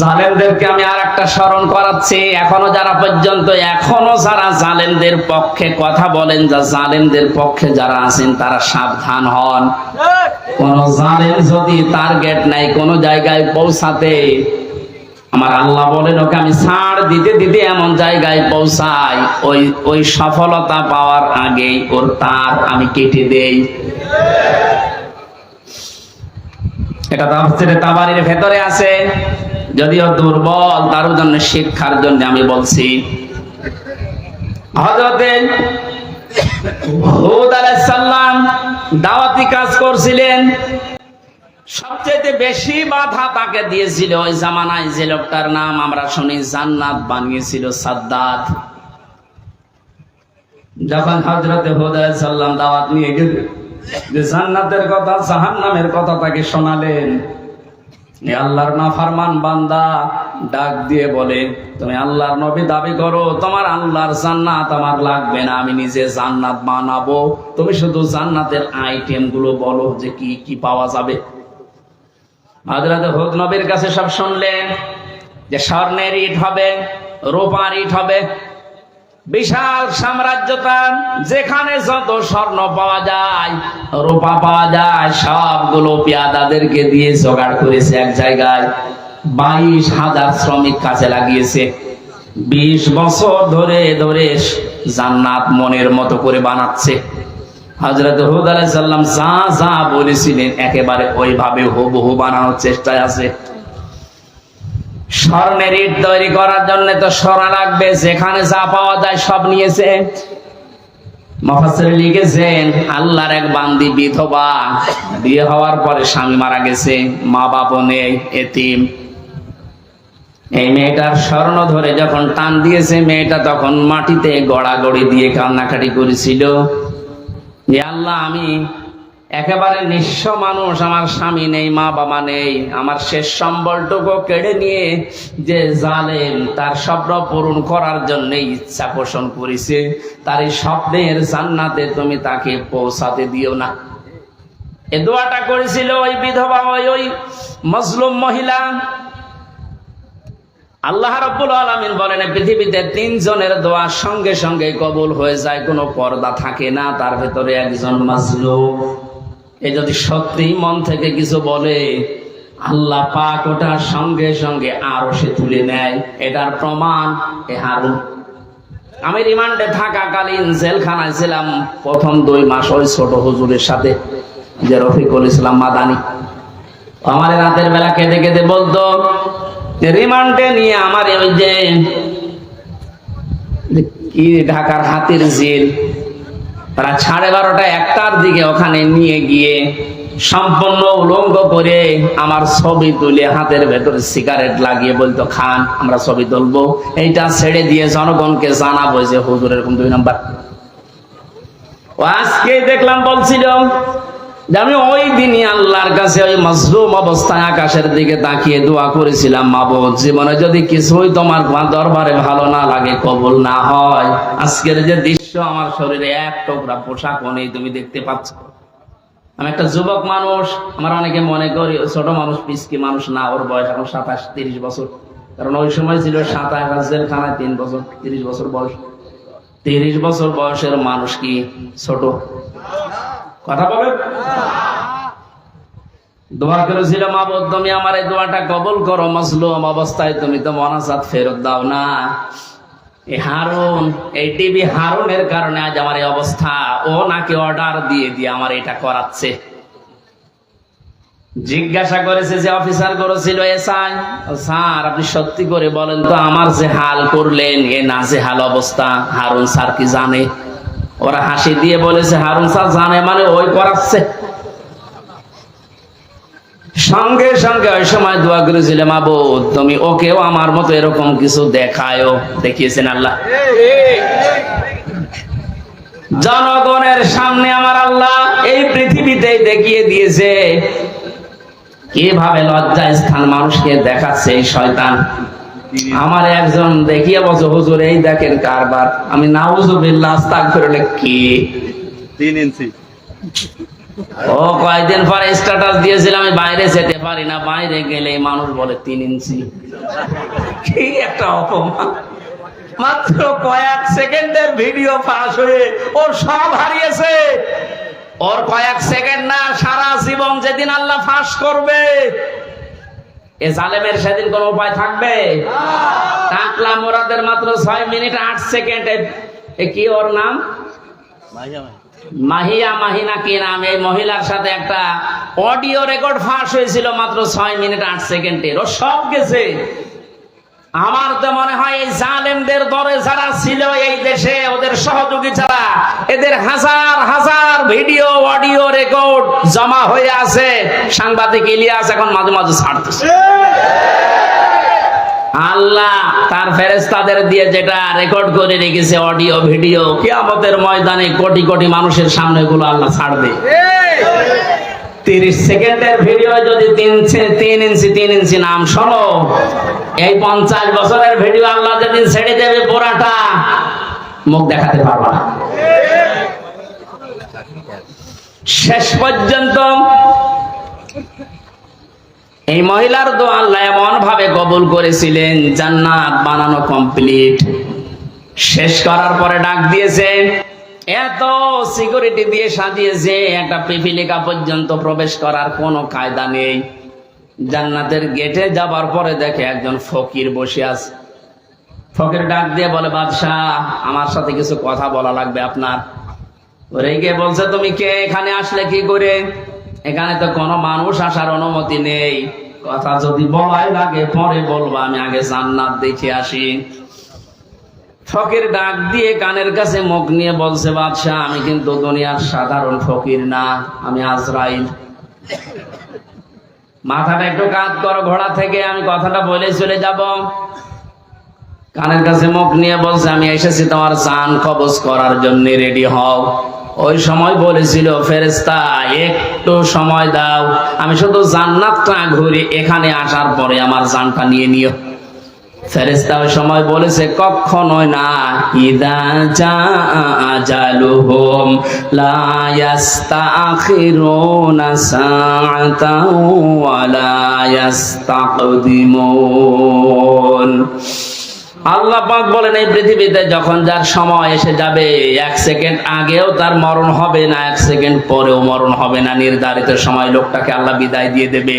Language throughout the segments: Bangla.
জালেমদেরকে আমি আর একটা স্মরণ করাচ্ছি। এখনও যারা পর্যন্ত, এখনও যারা জালেমদের পক্ষে কথা বলেন, যা জালেমদের পক্ষে যারা আছেন, তারা সাবধান হন। কোন জালেম যদি টার্গেট নাই, কোন জায়গায় পৌঁছাতে, আমার আল্লাহ বলেন, ওকে আমি ছাড় দিতে দিতে এমন জায়গায় পৌঁছাই। ওই ওই সফলতা পাওয়ার আগেই ওর তার আমি কেটে দেই। এটা তাফসিরে তাবারির ভেতরে আছে। যদিও দুর্বল, তার জন্য শিক্ষার জন্য আমি বলছি, হযরতে হুদ আলাইহিস সালাম দাওয়াতি কাজ করছিলেন। সবচেয়ে বেশি বাধা তাকে দিয়েছিল ওই জামানায় যে লোকটার নাম আমরা শুনি জান্নাত বানিয়েছিল সাদ্দাত। যখন হজরতে হুদ আলাইহিস সালাম দাওয়াত নিয়ে গেলেন, যে জান্নাতের কথা, জাহান্নামের কথা তাকে শোনালেন আল্লাহর নাফরমান বান্দা ডাক দিয়ে বলে, তুমি আল্লাহর নবী দাবি করো, তোমার আল্লাহর জান্নাত আমার লাগবে না, আমি নিজে জান্নাত বানাবো। তুমি শুধু জান্নাতের আইটেমগুলো বলো যে কি কি পাওয়া যাবে। নবীর কাছে সব শুনলেন যে স্বর্ণের ইট হবে, রূপার ইট হবে। বিশাল সাম্রাজ্য তার যেখানে যত স্বর্ণ পাওয়া যায়, রূপা পাওয়া যায়, সবগুলো পেয়াদাদেরকে দিয়ে জোগাড় করেছে এক জায়গায়। বাইশ হাজার শ্রমিক কাজে লাগিয়েছে। বিশ বছর ধরে ধরে জান্নাত মনের মতো করে বানাচ্ছে। হজরত হুদ আলাইহিস সালাম যা যা বলেছিলেন, একেবারে ওইভাবে হুবহু বানানোর চেষ্টায় আছে। স্বর্ণের ইট তৈরি করার জন্য তো সোনা লাগবে, যেখানে যা পাওয়া যায় সব নিয়েছে। মফাসির লিখেছেন, আল্লাহর এক বান্দি বিধবা বিয়ে হওয়ার পরে স্বামী মারা গেছে, মা বাবা নেই, এতিম। এই মেয়েটার স্বর্ণ ধরে যখন টান দিয়েছে, মেয়েটা তখন মাটিতে গড়াগড়ি দিয়ে কান্নাকাটি করেছিল। আল্লাহ, আমি একেবারে নিঃস্ব মানুষ, আমার স্বামী নেই, মা বাবা নেই। আমার শেষ সম্বলটুকু কেড়ে নিয়ে যে জালেম, তার স্বপ্ন পূরণ করার জন্য ইচ্ছা পোষণ করেছে। তার এই স্বপ্নের জান্নাতে তুমি তাকে পৌঁছাতে দিও না। এ দোয়াটা করেছিল ওই বিধবা, ওই ওই মজলুম মহিলা। আল্লাহ রাব্বুল আলামিন বলেন পৃথিবীতে তিনজনের দোয়া সঙ্গে সঙ্গে কবুল হয়ে যায়, কোনো পর্দা থাকে না। তার ভেতরে একজন মাজলুম এ যদি সত্যি মন থেকে কিছু বলে, আল্লাহ পাক ওটা সঙ্গে সঙ্গে আরও সে তুলে নেয়। এটার প্রমাণ এ হারুন। আমি রিমান্ডে থাকাকালীন জেলখানায় ছিলাম, প্রথম দুই মাস ওই ছোট হুজুরের সাথে, যে রফিকুল ইসলাম মাদানি। আমার রাতের বেলা কেঁদে কেঁদে বলতো, রিমান্ডে নিয়ে আমার ওই যে, কি ঢাকার হাতির জেল প্রায় সাড়ে বারোটা একটার দিকে ওখানে নিয়ে গিয়ে সম্পূর্ণ উলঙ্গ করে আমার ছবি তুলে হাতের ভেতরে সিগারেট লাগিয়ে বলতো, খান, আমরা ছবি তুলবো। এইটা ছেড়ে দিয়ে জনগণকে জানাব যে হুজুর এরকম দুই নাম্বার। আজকে দেখলাম বলছিল আমি ওই দিনই আল্লাহর কাছে ওই মজলুম অবস্থায় আকাশের দিকে তাকিয়ে দোয়া করেছিলাম, মাবুদ। জীবনে যদি কিছুই তোমার দরবারে ভালো না লাগে, কবুল না হয়। আজকের যে দৃশ্য, আমার শরীরে এক টুকরা পোশাক নেই, তুমি দেখতে পাচ্ছ। আমি একটা যুবক মানুষ, আমার অনেকে মনে করি ছোট মানুষ, পিসকি মানুষ না, ওর বয়স এখন সাতাশ, তিরিশ বছর। কারণ ওই সময় ছিল সাতাশ খানায় তিন বছর, তিরিশ বছর বয়স। তিরিশ বছর বয়সের মানুষ কি ছোট? কথা বলেন। দোয়া করেছিল মাবুদ তুমি আমার এই দোয়াটা কবুল করো, মজলুম অবস্থায় তুমি তো মনাজাত ফেরত দাও না। এই হারুন, এই টিভি হারুনের কারণে আজ আমার এই অবস্থা। ও নাকি অর্ডার দিয়ে দিয়ে আমার এটা করাচ্ছে। জিজ্ঞাসা করেছে যে, অফিসার করেছিল এসআই স্যার, আপনি সত্যি করে বলেন তো, আমার যে হাল করলেন, এ না যে হাল অবস্থা, হারুন স্যার কি জানে? ওরা হাসি দিয়ে বলেছে, হারুন স্যার জানে মানে ওই করাচ্ছে সঙ্গে সঙ্গে ওই সময় দোয়া করেছিলাম, আবু, তুমি ওকেও আমার মতো এরকম কিছু দেখায়ও। দেখিয়েছেন আল্লাহ। জনগণের সামনে আমার আল্লাহ এই পৃথিবীতে দেখিয়ে দিয়েছে, কীভাবে লজ্জা স্থান মানুষকে দেখাচ্ছে এই শয়তান। আমার একজন দেখিয়ে বলছে হুজুর এই দেখেন কারবার। আমি নাউজুবিল্লাহ কি? তিন ইঞ্চি। ও কয়েকদিন পরে স্ট্যাটাস দিয়েছিলাম আমি বাইরে যেতে পারি না। বাইরে গেলে মানুষ বলে তিন ইঞ্চি। কি একটা অপমান। মাত্র কয়েক সেকেন্ডের ভিডিও ফাঁস হয়ে ও সব হারিয়েছে। ওর কয়েক সেকেন্ড না সারা জীবন যেদিন আল্লাহ ফাঁস করবে এ জালেমের সেদিন কোন উপায় থাকবে? টাকলা মোরাদের মাত্র ছয় মিনিট আট সেকেন্ডে। এ কি ওর নাম? মাহিয়া মাহিনা কি নাম? এই মহিলার সাথে একটা অডিও রেকর্ড ফাঁস হয়েছিল মাত্র ছয় মিনিট আট সেকেন্ডের ও সব গেছে। আমার তো মনে হয় এই জালেমদের দরে যারা ছিল এই দেশে, ওদের সহযোগী ছাড়া এদের হাজার হাজার ভিডিও, অডিও রেকর্ড জমা হয়ে আছে। সাংবাদিক ইলিয়াস এখন মাঝে মাঝে ছাড়তেছে। আল্লাহ তার ফেরেস্তাদের দিয়ে যেটা রেকর্ড করে রেখেছে, অডিও, ভিডিও, কিয়ামতের ময়দানে কোটি কোটি মানুষের সামনে এগুলো আল্লাহ ছাড়বে। তিরিশ সেকেন্ডের ভিডিও যদি তিন তিন ইঞ্চি তিন ইঞ্চি নাম শোনো। এই পঞ্চাশ বছরের ভিডিও আল্লাহ যেদিন ছেড়ে দেবে পোড়াটা মুখ দেখাতে না। শেষ পর্যন্ত এই মহিলার দোয়া আল্লাহ এমন ভাবে কবুল করেছিলেন, জান্নাত বানানো কমপ্লিট শেষ করার পরে ডাক দিয়েছে এত সিকিউরিটি দিয়ে সাজিয়েছে, একটা পিপিলিকা পর্যন্ত প্রবেশ করার কোনো কায়দা নেই। জান্নাতের গেটে যাবার পরে দেখে একজন ফকির বসে আছে। ফকির ডাক দিয়ে বলে, বাদশাহ, আমার সাথে কিছু কথা বলা লাগবে আপনার। ওরে গিয়ে বলছে, তুমি কে? এখানে আসলে কি করে? এখানে তো কোনো মানুষ আসার অনুমতি নেই। কথা যদি বলাই লাগে, পরে বলব, আমি আগে জান্নাত দেখে আসি। ফকির ডাক দিয়ে কানের কাছে মুখ নিয়ে বলছে, বাদশাহ, আমি কিন্তু দুনিয়ার সাধারণ ফকির না, আমি আজরাইল। মাথাটা একটু কাজ করো, ঘোড়া থেকে আমি কথাটা বলে চলে যাব। কানের কাছে মুখ নিয়ে বলছে, আমি এসেছি তোমার চান কবজ করার জন্য, রেডি হও। ওই সময় বলেছিল ফেরেস্তা একটু সময় দাও, আমি শুধু জান্নাতটা ঘুরে, এখানে আসার পরে আমার জানটা নিয়ে নিও। ফেরেস্তা ওই সময় বলেছে কখনোই না, ইদা যা আজালুহুম লা ইয়াস্তাখিরুনা সাআতাও ওয়া লা ইয়াস্তাকদিমুন। আল্লাহ পাক বলেন, এই পৃথিবীতে যখন যার সময় এসে যাবে, এক সেকেন্ড আগেও তার মরণ হবে না, এক সেকেন্ড পরেও মরণ হবে না। নির্ধারিত সময় লোকটাকে আল্লাহ বিদায় দিয়ে দেবে।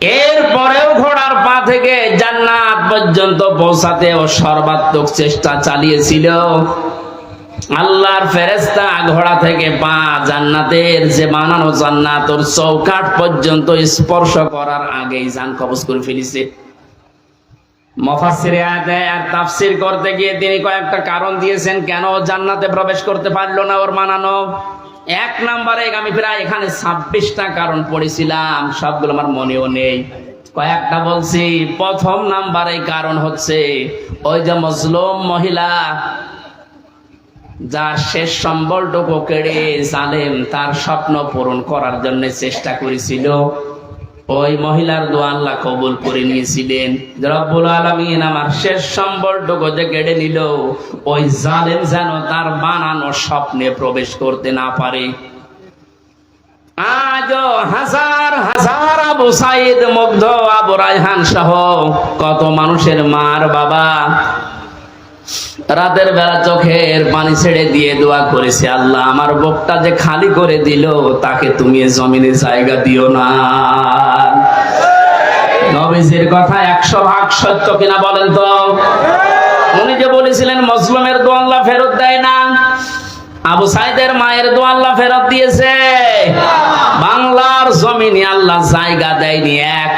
এরপরেও ঘোড়ার পা থেকে জান্নাত পর্যন্ত পৌঁছাতে ও সর্বাত্মক চেষ্টা চালিয়েছিল। আল্লাহর ফেরেস্তা ঘোড়া থেকে পা জান্নাতের যে বানানো জান্নাত ওর পর্যন্ত স্পর্শ করার আগেই জান কবজ করে ফেলেছে। আর করতে গিয়ে তিনি কয়েকটা কারণ দিয়েছেন, কেন জান্নাতে প্রবেশ করতে পারল না ওর মানানো? এক নাম্বারে আমি প্রায় এখানে ছাব্বিশটা কারণ পড়েছিলাম, সবগুলো আমার মনেও নেই। কয়েকটা বলছি, প্রথম নাম্বারে কারণ হচ্ছে, ওই যে মজলুম মহিলা যার শেষ সম্বলটুকু কেড়ে জালেম, তার স্বপ্ন পূরণ করার জন্য চেষ্টা করেছিল। ওই মহিলার দোয়া আল্লাহ কবুল করে নিয়েছিলেন। রব্বুল আলমিন আমার শেষ সম্বলটুকু যে কেড়ে নিল, ওই জালেম যেন তার বানানো স্বপ্নে প্রবেশ করতে না পারে। কত মানুষের মার বাবা। রাতের বেলা চোখের পানি ছেড়ে দিয়ে দোয়া করেছে, আল্লাহ, আমার বুকটা যে খালি করে দিল, তাকে তুমি জমিনে জায়গা দিও না। নবীজির কথা একশো ভাগ সত্য কিনা বলেন তো? উনি যে বলেছিলেন মজলুমের দোয়া আল্লাহ ফেরত দেয় না। আবু সাইদের মায়ের দোয়া আল্লাহ ফেরত দিয়েছে। বাংলার জমিনে আল্লাহ জায়গা দেয়নি, এক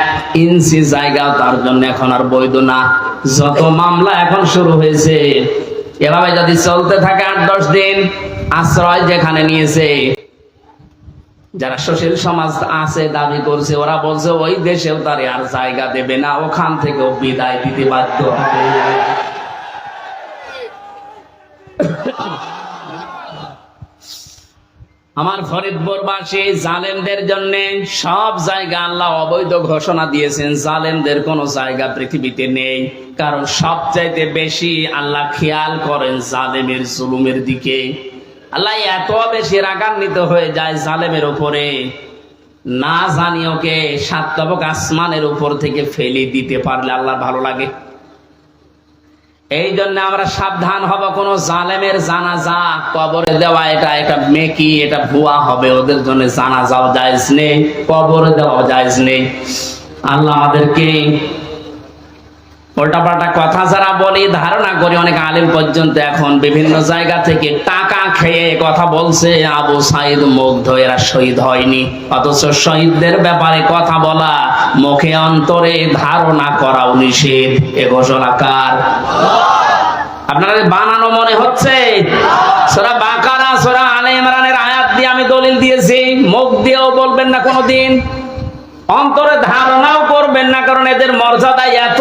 ইঞ্চি জায়গা তার জন্য এখন আর বৈধ না। যত মামলা এখন শুরু হয়েছে, এভাবে যদি চলতে থাকে আট দশ দিন, আশ্রয় যেখানে নিয়েছে, যারা সুশীল সমাজ আছে, দাবি করছে, ওরা বলছে, ওই দেশেও তারে আর জায়গা দেবে না, ওখান থেকেও বিদায় দিতে বাধ্য হবে। আমার ফরিদপুরবাসী জালেমদের জন্য সব জায়গা আল্লাহ অবৈধ ঘোষণা দিয়েছেন। জালেমদের কোন জায়গা পৃথিবীতে নেই। কারণ সবচাইতে বেশি আল্লাহ খেয়াল করেন জালেমের জুলুমের দিকে। আল্লাহ এত বেশি রাগান্বিত হয়ে যায় জালেমের উপরে। না জানি ওকে সাত তবক আসমানের উপর থেকে ফেলে দিতে পারলে আল্লাহ ভালো লাগে। এই জন্য আমরা সাবধান হব, কোন জালেমের জানাজা কবরে দেওয়া, এটা এটা মেকি এটা ভুয়া হবে, ওদের জন্য জানাজাও জায়জ নেই, কবরে দেওয়া জায়জ নেই। আল্লাহ আমাদেরকে উল্টাপাল্টা কথা যারা বলি, ধারণা করি অনেক আলেম পর্যন্ত এখন বিভিন্ন জায়গা থেকে টাকা খেয়ে কথা বলছে, আবু সাইদ মুগ্ধ, এরা শহীদ হয়নি। অথচ শহীদদের ব্যাপারে কথা বলা, মুখে অন্তরে ধারণা করাও নিষেধ। এ ঘোষণা কার? আপনারা বানানো মনে হচ্ছে? সোরা বাকারা, সোরা আলে ইমরানের আয়াত দিয়ে আমি দলিল দিয়েছি। মুখ দিয়েও বলবেন না কোনোদিন। অন্তরে ধারণাও করবেন না, কারণ এদের মর্যাদা এত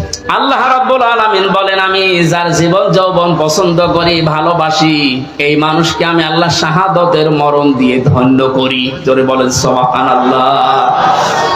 আল্লাহ রাব্বুল আলামিন বলেন, আমি যার জীবন যৌবন পছন্দ করি, ভালোবাসি, এই মানুষকে আমি আল্লাহ শাহাদতের মরণ দিয়ে ধন্য করি। জোরে বলেন, সুবহানাল্লাহ।